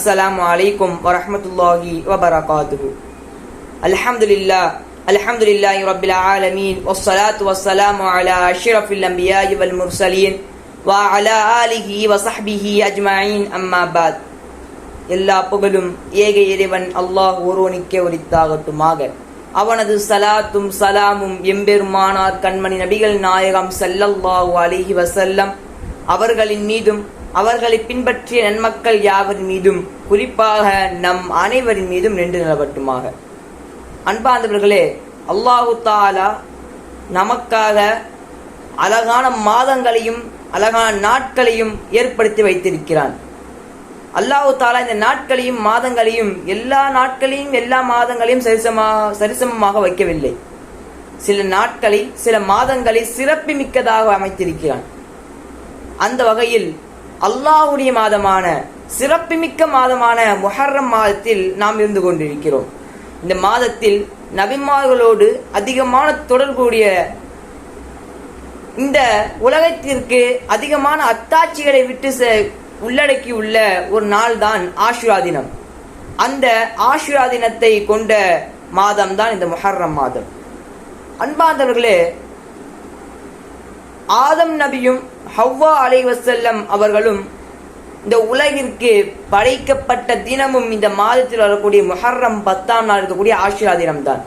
அஸ்ஸலாமு அலைக்கும் வரஹமத்துல்லாஹி வபரகாத்துஹு. அல்ஹம்துலில்லா அல்ஹம்துலில்லாஹி ரப்பில் ஆலமீன். வஸ்ஸலாத்து வஸ்ஸலாமு அலா அஷ்ரஃபில் அம்பியாயி வல் முர்சலீன். வா அலா ஆலிஹி வசஹ்பிஹி அஜ்மாயின். அம்மா பாத். எல்லா புகழும் ஏக இறைவன் அல்லாஹ் ஒருவனுக்கே உரித்தாகட்டுமாக. அவனது சலாத்தும் சலாமும் எம்பெருமானார் கண்மணி நபிகள் நாயகம் சல்லல்லாஹு அலிஹி வசல்லம் அவர்களின் மீதும் அவர்களை பின்பற்றிய நன்மக்கள் யாவர் மீதும் குறிப்பாக நம் அனைவரின் மீதும் நின்று நிலவட்டுமாக. அன்பார்ந்தவர்களே அல்லாஹு தாலா நமக்காக அழகான மாதங்களையும் அழகான நாட்களையும் ஏற்படுத்தி வைத்திருக்கிறான். அல்லாஹு தாலா இந்த நாட்களையும் மாதங்களையும் எல்லா நாட்களையும் எல்லா மாதங்களையும் சரிசமாக சரிசமமாக வைக்கவில்லை. சில நாட்களை சில மாதங்களை சிறப்பு மிக்கதாக அமைத்திருக்கிறான். அந்த வகையில் அல்லாஹ்வுடைய மாதமான சிறப்புமிக்க மாதமான முஹர்ரம் மாதத்தில் நாம் இருந்து கொண்டிருக்கிறோம். இந்த மாதத்தில் நபிமார்களோடு அதிகமான தொடர்புடைய இந்த உலகத்திற்கு அதிகமான அத்தாட்சிகளை விட்டு செ- உள்ளடக்கியுள்ள ஒரு நாள் தான் ஆஷுரா தினம். அந்த ஆஷுரா தினத்தை கொண்ட மாதம் தான் இந்த முஹர்ரம் மாதம். அன்பார்ந்தவர்களே ஆதம் நபியும் ஹவ்வா அலைவசல்லம் அவர்களும் இந்த உலகிற்கு படைக்கப்பட்ட தினமும் இந்த மாதத்தில் வரக்கூடிய முஹர்ரம் பத்தாம் நாள் இருக்கக்கூடிய ஆஷிரா தினம் தான்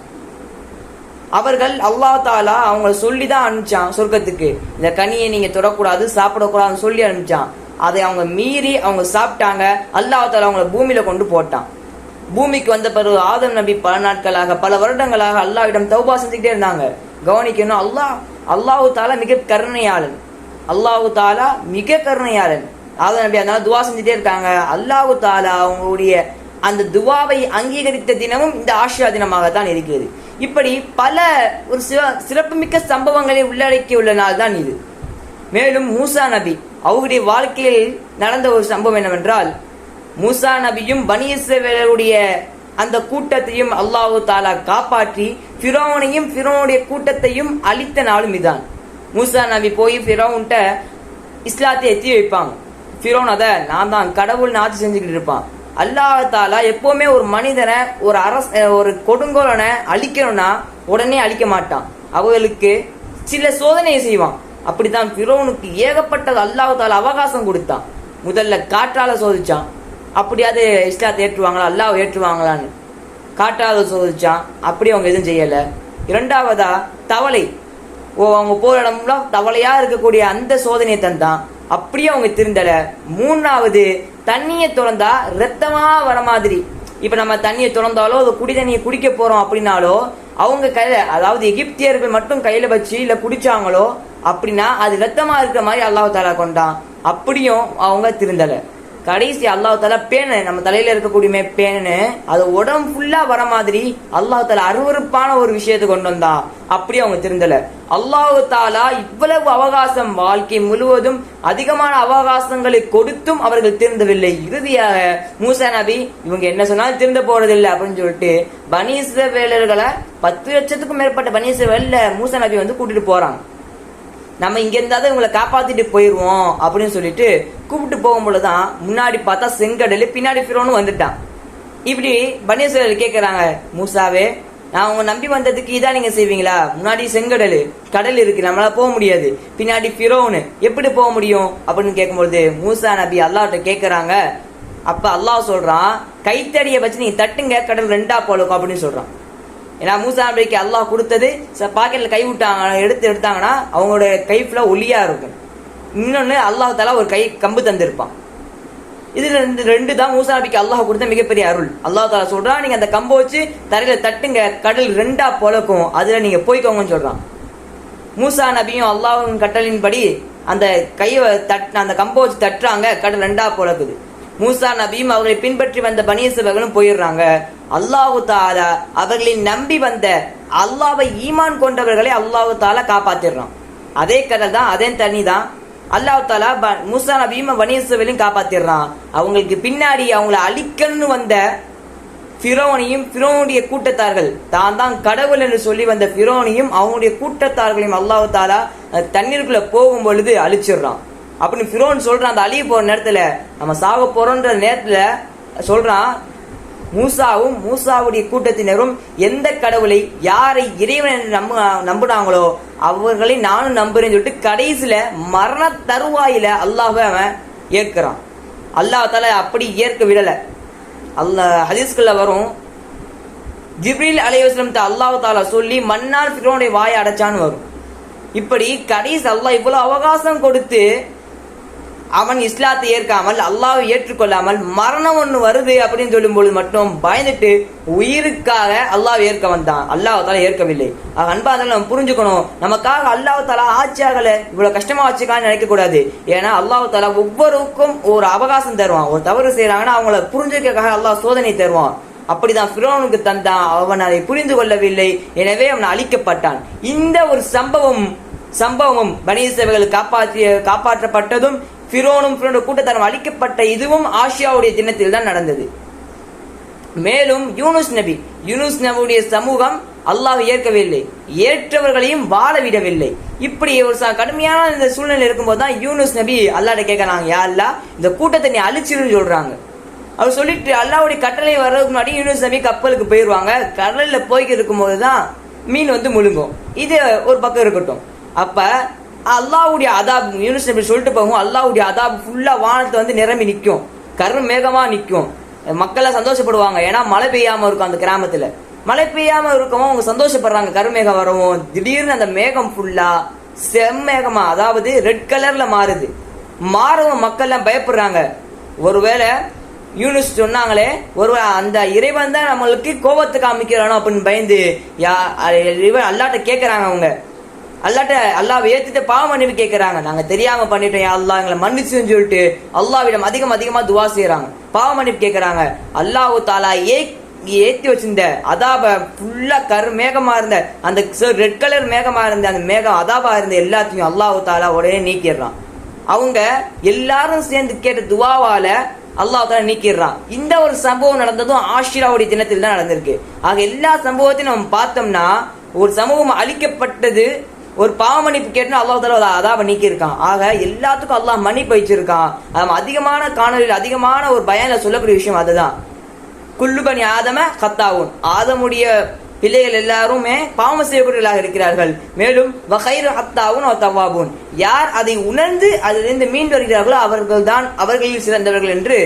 அவர்கள் அல்லா தாலா அவங்கள சொல்லி தான் அனுப்பிச்சான் சொர்க்கத்துக்கு. இந்த கனியை நீங்க தொடக்கூடாது சாப்பிடக்கூடாதுன்னு சொல்லி அனுப்பிச்சான். அதை அவங்க மீறி அவங்க சாப்பிட்டாங்க. அல்லாஹ் தாலா அவங்கள பூமியில கொண்டு போட்டான். பூமிக்கு வந்த பிறகு ஆதம் நபி பல நாட்களாக பல வருடங்களாக அல்லாஹ்விடம் தௌபா செஞ்சுக்கிட்டே இருந்தாங்க. கவனிக்கணும் அல்லாஹ் அல்லாஹு தாலா மிக கருணையாளன். அல்லாஹு தாலா மிக கருணையாளன். ஆதம் நபி அதனால துவா செஞ்சுட்டே இருக்காங்க. அல்லாஹு தாலா அவங்களுடைய அந்த துவாவை அங்கீகரித்த தினமும் இந்த ஆஷியா தினமாக தான் இருக்கிறது. இப்படி பல ஒரு சிவ- சிறப்புமிக்க சம்பவங்களை உள்ளடக்கியுள்ள நாள் தான் இது. மேலும் மூசா நபி அவருடைய வாழ்க்கையில் நடந்த ஒரு சம்பவம் என்னவென்றால் மூசா நபியும் பனி அந்த கூட்டத்தையும் அல்லாஹு தாலா காப்பாற்றி ஃபிரோனையும் ஃபிரோனுடைய கூட்டத்தையும் அழித்த நாளும் இதான். மூசா நபி போய் ஃபிரோன்ட்ட இஸ்லாத்தை எத்தி வைப்பாங்க. ஃபிரோன் அதை நான் தான் கடவுள் ஆட்சி செஞ்சுக்கிட்டு இருப்பான். அல்லாஹ் எப்போவுமே ஒரு மனிதனை ஒரு அரச ஒரு கொடுங்கோலனை அழிக்கணும்னா உடனே அழிக்க மாட்டான். அவர்களுக்கு சில சோதனையை செய்வான். அப்படித்தான் ஃபிரோனுக்கு ஏகப்பட்டது அல்லாஹ் அவகாசம் கொடுத்தான். முதல்ல காற்றால சோதிச்சான். அப்படி அது இஸ்லாத்தை ஏற்றுவாங்களா அல்லாஹ் ஏற்றுவாங்களான்னு. காற்றால சோதிச்சான். அப்படி அவங்க எதுவும் செய்யலை. இரண்டாவதா தவளை. ஓ அவங்க போகிற இடம்லாம் தவளையாக இருக்கக்கூடிய அந்த சோதனையை தந்தான். அப்படியே அவங்க திருந்தல. மூணாவது தண்ணியை திறந்தா ரத்தமா வர மாதிரி. இப்ப நம்ம தண்ணியை திறந்தாலோ அது குடி தண்ணியை குடிக்க போறோம் அப்படின்னாலோ அவங்க கையில அதாவது எகிப்தியர்கள் மட்டும் கையில வச்சு இல்ல குடிச்சாங்களோ அப்படின்னா அது ரத்தமா இருக்கிற மாதிரி அல்லாஹ் தாலா கொண்டான். அப்படியும் அவங்க திருந்தல. கடைசி அல்லாஹ் தாலா பேனு நம்ம தலையில இருக்கக்கூடிய பேனு அது உடம்பு ஃபுல்லா வர மாதிரி அல்லாஹ் தாலா அருவருப்பான ஒரு விஷயத்தை கொண்டு வந்தா. அப்படி அவங்க திருந்தல. அல்லாஹு தாலா இவ்வளவு அவகாசம் வாழ்க்கை முழுவதும் அதிகமான அவகாசங்களை கொடுத்தும் அவர்கள் திருந்தவில்லை. இறுதியாக மூசா நபி இவங்க என்ன சொன்னாலும் திருந்த போறதில்லை அப்படின்னு சொல்லிட்டு பனீச வேலர்களை பத்து லட்சத்துக்கும் மேற்பட்ட பனீச வேல மூசா நபி வந்து கூட்டிட்டு போறாங்க. நம்ம இங்கே இருந்தால் தான் இவங்களை காப்பாற்றிட்டு போயிடுவோம் அப்படின்னு சொல்லிட்டு கூப்பிட்டு போகும்பொழுதுதான் முன்னாடி பார்த்தா செங்கடல் பின்னாடி ஃபிரோன்னு வந்துட்டான். இப்படி பனீஸ்வரர் கேட்குறாங்க மூசாவே நான் உங்க நம்பி வந்ததுக்கு இதான் நீங்க செய்வீங்களா? முன்னாடி செங்கடல் கடல் இருக்கு நம்மளால போக முடியாது. பின்னாடி ஃபிரோனு எப்படி போக முடியும்? அப்படின்னு கேட்கும்பொழுது மூசா நபி அல்லாட்ட கேட்குறாங்க அப்ப அல்லாஹ் சொல்றான் கைத்தடியை வச்சு நீங்க தட்டுங்க கடல் ரெண்டா போலுக்கும் அப்படின்னு சொல்றான். ஏன்னா மூசா நபிக்கு அல்லாஹ் கொடுத்தது பாக்கெட்ல கை விட்டாங்க எடுத்து எடுத்தாங்கன்னா அவங்களோட கை ஃபுல்லாக ஒளியா இருக்கும். இன்னொன்று அல்லாஹ் தாலா ஒரு கை கம்பு தந்திருப்பான். இதுல ரெண்டு ரெண்டு தான் மூசா நபிக்கு அல்லாஹ் கொடுத்த மிகப்பெரிய அருள். அல்லாஹ் தாலா சொல்றான் நீங்க அந்த கம்பை வச்சு தரையில தட்டுங்க கடல் ரெண்டா பொழக்கும் அதுல நீங்க போய்க்கோங்கன்னு சொல்றான். மூசா நபியும் அல்லாஹ்வின் கட்டளின்படி அந்த கையை தட் அந்த கம்பை வச்சு தட்டுறாங்க கடல் ரெண்டா பொழக்குது. மூசா நபியும் அவர்களை பின்பற்றி வந்த பனீசவர்களும் போயிடுறாங்க. அல்லாஹு தாலா அவர்களை நம்பி வந்த அல்லாவை ஈமான் கொண்டவர்களை அல்லாஹு தாலா காப்பாத்திடுறான். அதே கடல் தான் அதே தண்ணி தான் அல்லாஹ் தாலா ப- மூசா நபியும் பனீசவர்களையும் காப்பாத்திடுறான். அவங்களுக்கு பின்னாடி அவங்கள அழிக்கணும்னு வந்த ஃபிரோனையும் ஃபிரோனுடைய கூட்டத்தார்கள் தான் தான் கடவுள் என்று சொல்லி வந்த ஃபிரோனையும் அவனுடைய கூட்டத்தார்களையும் அல்லாஹு தாலா அஹ், தண்ணீருக்குள்ள போகும் பொழுது அழிச்சிடுறான். அப்படின்னு ஃபிரோன் சொல்கிறான் அந்த அழிய போகிற நேரத்தில். நம்ம சாக போகிறோன்ற நேரத்தில் சொல்கிறான் மூசாவும் மூசாவுடைய கூட்டத்தினரும் எந்த கடவுளை யாரை இறைவன் என்று நம்ப நம்புனாங்களோ அவர்களை நானும் நம்புறேன்னு சொல்லிட்டு கடைசியில் மரண தருவாயில் அல்லாஹ்வை அவன் ஏற்கிறான். அல்லாஹ் அப்படி ஏற்க விடலை. அல்லாஹ் ஹதீஸ்கள்ல வரும் ஜிப்ரீல் அலைவாஸ்லம் அல்லாஹ் தாலா சொல்லி மன்னார் ஃபிரோனுடைய வாயை அடைச்சான்னு வரும். இப்படி கடைசி அல்லாஹ் இவ்வளோ அவகாசம் கொடுத்து அவன் இஸ்லாத்தை ஏற்காமல் அல்லாவை ஏற்றுக்கொள்ளாமல் மரணம் ஒன்று வருது அப்படின்னு சொல்லும்போது மட்டும் பயந்துட்டு உயிருக்காக அல்லாஹ் ஏற்க வந்தான். அல்லாஹ் ஏற்கவில்லை. ஆக அன்பாக நம்ம புரிஞ்சுக்கணும். நமக்காக அல்லாஹால ஆட்சியாகலை ஆட்சியாகல இவ்வளவு கஷ்டமா வச்சுக்கான்னு நினைக்க கூடாது. ஏன்னா அல்லாஹால ஒவ்வொருக்கும் ஒரு அவகாசம் தருவான். ஒரு தவறு செய்யறாங்கன்னா அவங்கள புரிஞ்சுக்கிறதுக்காக அல்லாஹ் சோதனை தருவான். அப்படிதான் ஃபிரோனுக்கு தந்தான். அவன் அதை புரிந்து கொள்ளவில்லை. எனவே அவன் அழிக்கப்பட்டான். இந்த ஒரு சம்பவம் சம்பவம் பனீசவைகள் காப்பாற்றிய காப்பாற்றப்பட்டதும் ஃபிரோனும் ஃபிரோனோட கூட்டத்தாரும் அழிக்கப்பட்ட இதுவும் ஆசியாவுடைய தினத்தில் தான் நடந்தது. மேலும் யூனுஸ் நபி யூனுஸ் நபியுடைய சமூகம் அல்லாஹ் ஏற்கவில்லை ஏற்றவர்களையும் வாழ விடவில்லை இப்படி ஒரு கடுமையான இந்த சூழ்நிலை இருக்கும்போது தான் யூனுஸ் நபி அல்லாட்ட கேட்கறாங்க யா அல்லா இந்த கூட்டத்தை நீ அழிச்சிருன்னு சொல்றாங்க. அவர் சொல்லிட்டு அல்லாவுடைய கட்டளை வர்றதுக்கு முன்னாடி யூனுஸ் நபி கப்பலுக்கு போயிடுவாங்க கடலில் போய்க்கு இருக்கும்போது தான் மீன் வந்து முழுங்கும். இது ஒரு பக்கம் இருக்கட்டும். அப்போ அல்லாவுடைய அதாப் யூனிஸ் நபி சொல்லிட்டு போகும் அல்லாவுடைய அதாப் ஃபுல்லாக வானத்தை வந்து நிரம்பி நிற்கும். கரும் மேகமாக நிற்கும். மக்கள்லாம் சந்தோஷப்படுவாங்க. ஏன்னா மழை பெய்யாமல் இருக்கும் அந்த கிராமத்தில். மழை பெய்யாமல் இருக்கவும் அவங்க சந்தோஷப்படுறாங்க. கருமேகம் வரவும். திடீர்னு அந்த மேகம் ஃபுல்லாக செம்மேகமாக அதாவது ரெட் கலரில் மாறுது. மாறவும் மக்கள் எல்லாம் பயப்படுறாங்க. ஒருவேளை யூனிஸ் சொன்னாங்களே ஒரு அந்த இறைவன் தான் நம்மளுக்கு கோபத்தை காமிக்கிறானோ அப்படின்னு பயந்து யா இறைவன் அல்லாட்ட கேட்குறாங்க அவங்க. அல்லாட்ட அல்லாவை ஏத்துட்டு பாவ மன்னிப்பு கேட்கறாங்க நாங்க தெரியாம பண்ணிட்டோம் அல்லா அல்லாஹ். எங்களை மன்னிச்சுன்னு சொல்லிட்டு அல்லாவிடம் அதிகம் அதிகமா துவா செய்யறாங்க பாவ மன்னிப்பு கேட்கறாங்க அல்லாஹ் தாலா ஏ ஏத்தி வச்சிருந்த அதாப ஃபுல்லா கரு மேகமா இருந்த அந்த ரெட் கலர் மேகமா இருந்த அந்த மேகம் அதாபா இருந்த எல்லாத்தையும் அல்லாஹ் தாலா உடனே நீக்கிடுறான். அவங்க எல்லாரும் சேர்ந்து கேட்ட துவாவால அல்லாஹ் தாலா நீக்கிடுறான். இந்த ஒரு சம்பவம் நடந்ததும் ஆஷிராவுடைய தினத்தில் தான் நடந்திருக்கு. ஆக எல்லா சம்பவத்தையும் நம்ம பார்த்தோம்னா ஒரு சமூகம் அழிக்கப்பட்டது ஒரு பாவ மன்னிப்பு கேட்டா அல்லாஹ் தாலா அதாவை நீக்கியிருக்கான். ஆக எல்லாத்துக்கும் அல்லாஹ் மன்னிப்பு வச்சிருக்கான். அவன் அதிகமான காணொலியில் அதிகமான ஒரு பயனில் சொல்லக்கூடிய விஷயம் அதுதான். குல்லுபனி ஆதம கத்தாவும் ஆதமுடைய பிள்ளைகள் எல்லாருமே பாவம் செய்யக்கூடியவர்களாக இருக்கிறார்கள். மேலும் வகைர் ஹத்தாவும் தவாபூன் யார் அதை உணர்ந்து அதிலிருந்து மீண்டு வருகிறார்களோ அவர்கள் தான் அவர்களில் சிறந்தவர்கள் என்று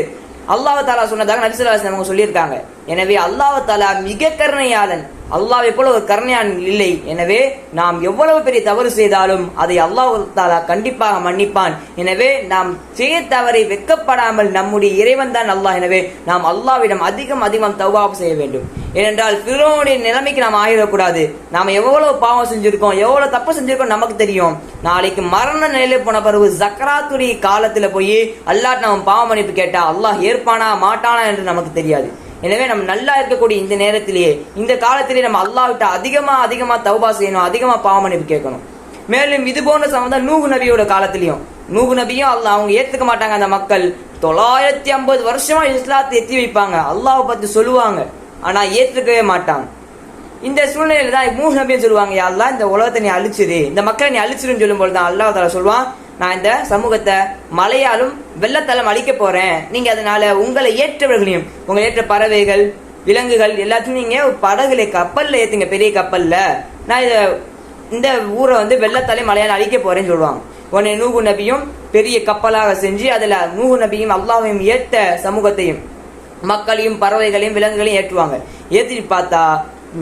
அல்லாஹ் தாலா சொன்னதாக நபிசுல்லா அவங்க சொல்லியிருக்காங்க. எனவே அல்லாஹ் தாலா மிக கருணையாளன். அல்லாவை போல ஒரு கருணையான் இல்லை. எனவே நாம் எவ்வளவு பெரிய தவறு செய்தாலும் அதை அல்லாஹ் தாலா கண்டிப்பாக மன்னிப்பான். எனவே நாம் செய்ய தவறை வெக்கப்படாமல் நம்முடைய இறைவன் தான் அல்லாஹ். எனவே நாம் அல்லாஹ்விடம் அதிகம் அதிகம் தவாப் செய்ய வேண்டும். ஏனென்றால் பிறனுடைய நிலைமைக்கு நாம் ஆகிடக்கூடாது. நாம் எவ்வளவு பாவம் செஞ்சிருக்கோம் எவ்வளவு தப்பு செஞ்சிருக்கோம் நமக்கு தெரியும். நாளைக்கு மரண நிலையில் போன பிறகு ஜக்கராத்துடைய காலத்துல போய் அல்லாஹ் நம்ம பாவம் மன்னிப்பு கேட்டா அல்லாஹ் ஏற்பானா மாட்டானா என்று நமக்கு தெரியாது. எனவே நம்ம நல்லா இருக்கக்கூடிய இந்த நேரத்திலேயே இந்த காலத்திலேயே நம்ம அல்லாவிட்ட அதிகமாக அதிகமாக தௌபா செய்யணும் அதிகமாக பாவ கேட்கணும். மேலும் இது போன்ற சம்பந்தம் நூகு நபியோட காலத்திலையும். நூகு நபியும் அல்லா அவங்க ஏற்றுக்க மாட்டாங்க அந்த மக்கள். தொள்ளாயிரத்தி ஐம்பது வருஷமா இஸ்லாத்தை எத்தி வைப்பாங்க. அல்லாஹ் பற்றி சொல்லுவாங்க. ஆனா ஏற்றுக்கவே மாட்டாங்க. இந்த சூழ்நிலையில தான் மூணு நபியும் சொல்லுவாங்க "யா அல்லாஹ் இந்த உலகத்தை நீ அழிச்சிரு. இந்த மக்களை நீ அழிச்சிருன்னு சொல்லும்போது தான் அல்லாஹ் சொல்லுவான் நான் இந்த சமூகத்தை மழையாலும் வெள்ளத்தாலும் அழிக்க போறேன். நீங்க அதனால உங்களை ஏற்றவர்களையும் உங்களை ஏற்ற பறவைகள் விலங்குகள் எல்லாத்தையும் நீங்க படகுல கப்பல்ல ஏத்துங்க பெரிய கப்பல்ல. நான் இதை இந்த ஊரை வந்து வெள்ளத்தாலே மழையால அழிக்க போறேன்னு சொல்லுவாங்க. உடனே நூகு நபியும் பெரிய கப்பலாக செஞ்சு அதுல நூகு நபியும் அல்லாஹையும் ஏற்ற சமூகத்தையும் மக்களையும் பறவைகளையும் விலங்குகளையும் ஏற்றுவாங்க. ஏற்றிட்டு பார்த்தா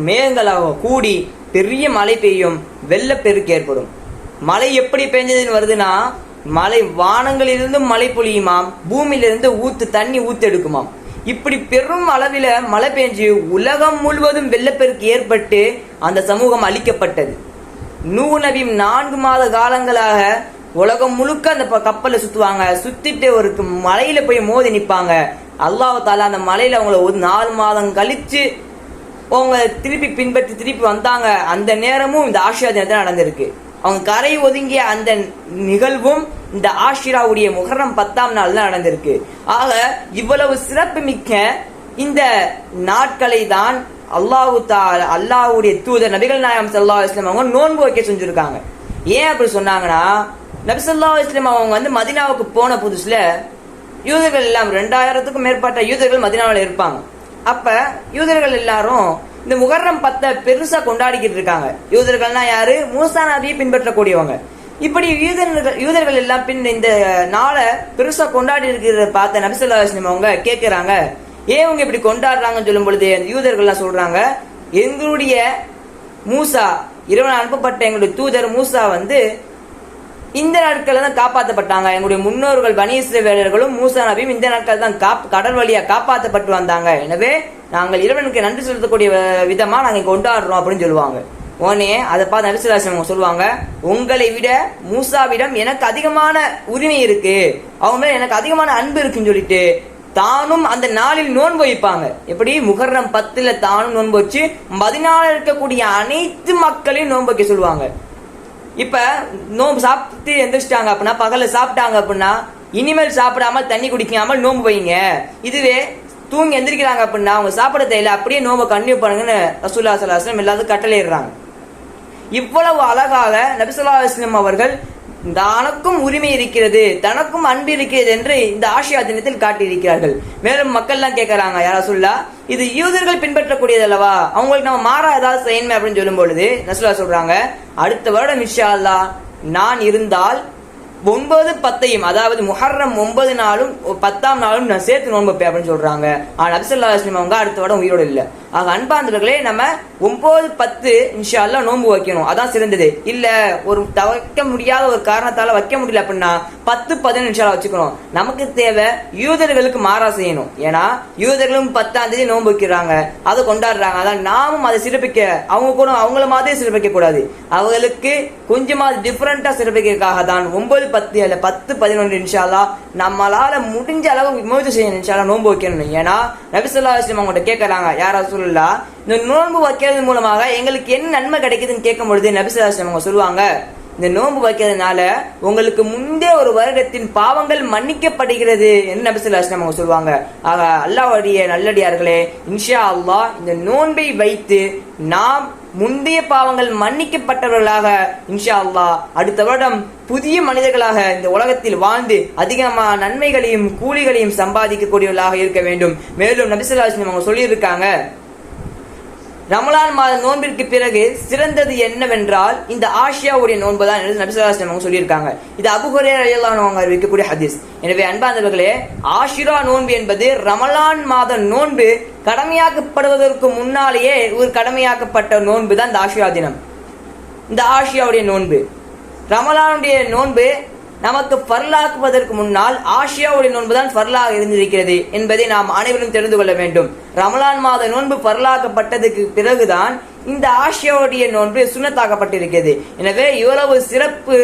மேகங்களாக கூடி பெரிய மழை பெய்யும் வெள்ளப்பெருக்கு ஏற்படும். மழை எப்படி பெஞ்சதுன்னு வருதுன்னா மழை வானங்களிலிருந்து மழை பொழியுமாம் பூமியிலிருந்து ஊத்து தண்ணி ஊத்து எடுக்குமாம். இப்படி பெரும் அளவில் மழை பெஞ்சு உலகம் முழுவதும் வெள்ளப்பெருக்கு ஏற்பட்டு அந்த சமூகம் அழிக்கப்பட்டது. நூ நான்கு மாத காலங்களாக உலகம் முழுக்க அந்த ப- சுற்றுவாங்க சுற்றிட்டு ஒரு மலையில் போய் மோதி நிற்பாங்க அல்லாஹ் தாலா அந்த மலையில் அவங்கள ஒரு நாலு மாதம் கழித்து அவங்க திருப்பி பின்பற்றி திருப்பி வந்தாங்க. அந்த நேரமும் இந்த ஆசியா தினத்தில் நடந்திருக்கு. அவங்க கரை ஒதுங்கிய அந்த நிகழ்வும் இந்த ஆஷிராவுடைய முகரம் பத்தாம் நாள் தான் நடந்திருக்கு. ஆக இவ்வளவு சிறப்பு மிக்க இந்த நாட்களை தான் அல்லாஹு அல்லாஹுடைய தூதர் நபிகள் நாயம் சல்லா இஸ்லாம் அவங்க நோன்பு வைக்க செஞ்சிருக்காங்க. ஏன் அப்படி சொன்னாங்கன்னா நபிசல்லா இஸ்லாம் அவங்க வந்து மதீனாவுக்கு போன புதுசுல யூதர்கள் எல்லாம் ரெண்டாயிரத்துக்கும் மேற்பட்ட யூதர்கள் மதினாவில் இருப்பாங்க. அப்ப யூதர்கள் எல்லாரும் இந்த முகர்ரம் பத்தை பெருசா கொண்டாடிக்கிட்டு இருக்காங்க. யூதர்கள்னா யாரு? மூசா நபியை பின்பற்றக்கூடியவங்க. இப்படி யூதர்கள் யூதர்கள் எல்லாம் பின் இந்த நாளை பெருசா கொண்டாடி இருக்கிறத பார்த்த நபிசல்லா அலிஸ்லம் அவங்க கேட்கிறாங்க ஏன் அவங்க இப்படி கொண்டாடுறாங்கன்னு சொல்லும் பொழுது அந்த யூதர்கள்லாம் சொல்றாங்க எங்களுடைய மூசா இறைவன் அனுப்பப்பட்ட எங்களுடைய தூதர் மூசா வந்து இந்த நாட்களில் தான் காப்பாற்றப்பட்டாங்க எங்களுடைய முன்னோர்கள் பனீஸ்வர வேலர்களும் மூசா நபியும் இந்த நாட்கள் தான் காப் கடல் வழியாக காப்பாற்றப்பட்டு வந்தாங்க. எனவே நாங்கள் இறைவனுக்கு நன்றி செலுத்தக்கூடிய விதமாக நாங்கள் கொண்டாடுறோம் அப்படின்னு சொல்லுவாங்க. உடனே அதை பார்த்து நபிசுல்லாசன் சொல்லுவாங்க உங்களை விட மூசாவிடம் எனக்கு அதிகமான உரிமை இருக்கு. அவங்க மேல எனக்கு அதிகமான அன்பு இருக்குன்னு சொல்லிட்டு தானும் அந்த நாளில் நோன்பு வைப்பாங்க. எப்படி? முகர்ணம் பத்துல தானும் நோன்பு வச்சு பதினாலு இருக்கக்கூடிய அனைத்து மக்களையும் நோன்பு வைக்க சொல்லுவாங்க. இப்ப நோன்பு சாப்பிட்டு எந்திரிச்சிட்டாங்க அப்படின்னா பகல்ல சாப்பிட்டாங்க அப்படின்னா இனிமேல் சாப்பிடாமல் தண்ணி குடிக்காமல் நோன்பு வைங்க. இதுவே தூங்கி எந்திரிக்கிறாங்க அப்படின்னா அவங்க சாப்பிட தேவையில்ல அப்படியே நோம்பை கண்டினியூ பண்ணுங்கன்னு ரசூல்லா சலாஹம் எல்லாத்தையும் கட்டளையிடுறாங்க. இவ்வளவு அழகாக நபிசுல்லா இஸ்லம் அவர்கள் தனக்கும் உரிமை இருக்கிறது தனக்கும் அன்பு இருக்கிறது என்று இந்த ஆசியா தினத்தில் காட்டியிருக்கிறார்கள். மேலும் மக்கள்லாம் கேட்கறாங்க யாரா சொல்லா இது யூதர்கள் பின்பற்றக்கூடியது அல்லவா? அவங்களுக்கு நம்ம மாறா ஏதாவது செய்யணுமே அப்படின்னு சொல்லும் பொழுது நசுல்லா சொல்றாங்க அடுத்த வருடம் இன்ஷா அல்லா நான் இருந்தால் ஒன்பது பத்தையும் அதாவது முஹர்ரம் ஒன்பது நாளும் பத்தாம் நாளும் நான் சேர்த்து நோன்பு அப்படின்னு சொல்றாங்க. ஆனால் நபிசல்லா அவங்க அடுத்த வருடம் உயிரோடு இல்லை. ஆக அன்பாந்தவர்களே நம்ம ஒன்பது பத்து நிமிஷம் நோன்பு வைக்கணும். அதான் சிறந்தது. இல்ல ஒரு தவிர்க்க முடியாத ஒரு காரணத்தால வைக்க முடியல அப்படின்னா பத்து பதினொன்று இன்ஷா வச்சுக்கணும். நமக்கு தேவை யூதர்களுக்கு மாறா செய்யணும். ஏன்னா யூதர்களும் பத்தாம் தேதி நோன்பு வைக்கிறாங்க. அதை கொண்டாடுறாங்க. அதான் நாமும் அதை சிறப்பிக்க அவங்க கூட அவங்கள மாதிரி சிறப்பிக்க கூடாது அவங்களுக்கு கொஞ்சமா டிஃப்ரெண்டா சிறப்பிக்கிறதுக்காக தான் ஒன்பது பத்து அல்ல பத்து பதினொன்று இன்ஷால்லா நம்மளால முடிஞ்ச அளவு முயற்சி செய்யணும். இன்ஷால்லா நோன்பு வைக்கணும் ஏன்னா நபிசல்லா அவங்க கேட்கறாங்க யாராவது சொல்லலா இந்த நோன்பு வைக்கிறது மூலமாக எங்களுக்கு என்ன நன்மை கிடைக்குதுன்னு கேட்கும் பொழுது நபிசல்லா அவங்க சொல்லுவாங்க இந்த நோன்பு வைக்கிறதுனால உங்களுக்கு முந்தைய ஒரு வருடத்தின் பாவங்கள் மன்னிக்கப்படுகிறது என்று நபிசுல்லா அவங்க சொல்லுவாங்க. ஆக அல்லாவுடைய நல்லடியார்களே இன்ஷா அல்லா இந்த நோன்பை வைத்து நாம் முந்தைய பாவங்கள் மன்னிக்கப்பட்டவர்களாக இன்ஷா அல்லா அடுத்த வருடம் புதிய மனிதர்களாக இந்த உலகத்தில் வாழ்ந்து அதிகமாக நன்மைகளையும் கூலிகளையும் சம்பாதிக்கக்கூடியவர்களாக இருக்க வேண்டும். மேலும் நபிசுல்லா அவங்க சொல்லியிருக்காங்க ரமலான் மாத நோன்பிற்கு பிறகு சிறந்தது என்னவென்றால் இந்த ஆஷியாவுடைய நோன்பு தான் என்று நபிசுல்லாஸ்லம் அவங்க சொல்லியிருக்காங்க. இது அபுஹரே அவங்க அறிவிக்கக்கூடிய ஹதீஸ். எனவே அன்பாந்தவர்களே ஆஷிரா நோன்பு என்பது ரமலான் மாத நோன்பு கடமையாக்கப்படுவதற்கு முன்னாலேயே ஒரு கடமையாக்கப்பட்ட நோன்பு தான் இந்த ஆஷிரா தினம். இந்த ஆசியாவுடைய நோன்பு. ரமலானுடைய நோன்பு நமக்கு ஃபர்லாக்குவதற்கு முன்னால் ஆசியாவுடைய நோன்பு தான் ஃபர்லாக இருந்திருக்கிறது என்பதை நாம் அனைவரும் தெரிந்து கொள்ள வேண்டும். ரமலான் மாத நோன்பு பரலாக்கப்பட்டதுக்கு பிறகுதான் இந்த ஆசியாவுடைய நோன்பு சுண்ணத்தாக்கப்பட்டிருக்கிறது. எனவே இவ்வளவு சிறப்பு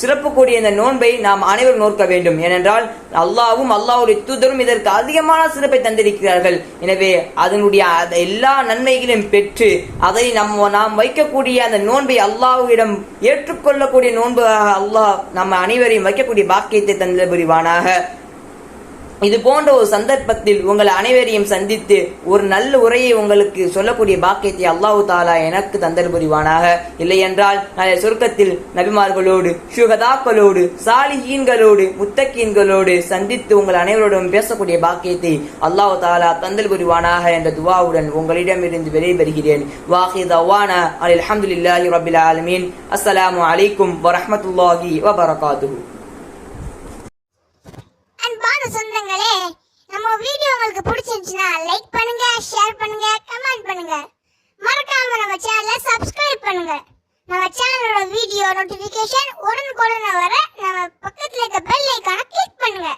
சிறப்பு கூடிய இந்த நோன்பை நாம் அனைவரும் நோக்க வேண்டும். ஏனென்றால் அல்லாவும் அல்லாவுடைய தூதரும் இதற்கு அதிகமான சிறப்பை தந்திருக்கிறார்கள். எனவே அதனுடைய எல்லா நன்மைகளையும் பெற்று அதை நம்ம நாம் வைக்கக்கூடிய அந்த நோன்பை அல்லாவிடம் ஏற்றுக்கொள்ளக்கூடிய நோன்பு அல்லாஹ் நம்ம அனைவரையும் வைக்கக்கூடிய பாக்கியத்தை தந்த புரிவானாக இது போன்ற ஒரு சந்தர்ப்பத்தில் உங்கள் அனைவரையும் சந்தித்து ஒரு நல்ல உரையை உங்களுக்கு சொல்லக்கூடிய பாக்கியத்தை அல்லாஹு தாலா எனக்கு தந்தல் புரிவானாக. இல்லை என்றால் நாளை சொர்க்கத்தில் நபிமார்களோடு சுகதாக்களோடு சாலிஹீன்களோடு முத்தக்கீன்களோடு சந்தித்து உங்கள் அனைவரோடும் பேசக்கூடிய பாக்கியத்தை அல்லாஹு தாலா தந்தல் புரிவானாக என்ற துவாவுடன் உங்களிடமிருந்து விடைபெறுகிறேன். வாஹி அலி அல்ஹம்துலில்லாஹி ரபில் ஆலமீன். அஸ்ஸலாமு அலைக்கும் வரமத்துல்லாஹி வபரகாத்து நண்பர்களே நம்ம வீடியோ உங்களுக்கு பிடிச்சிருந்துச்சுன்னா லைக் பண்ணுங்க ஷேர் பண்ணுங்க கமெண்ட் பண்ணுங்க. மறக்காம நம்ம சேனலை சப்ஸ்கிரைப் பண்ணுங்க. நம்ம சேனலோட வீடியோ நோட்டிபிகேஷன் உடனுக்குடன் வர நம்ம பக்கத்துல இருக்க பெல் ஐக்கான கிளிக் பண்ணுங்க.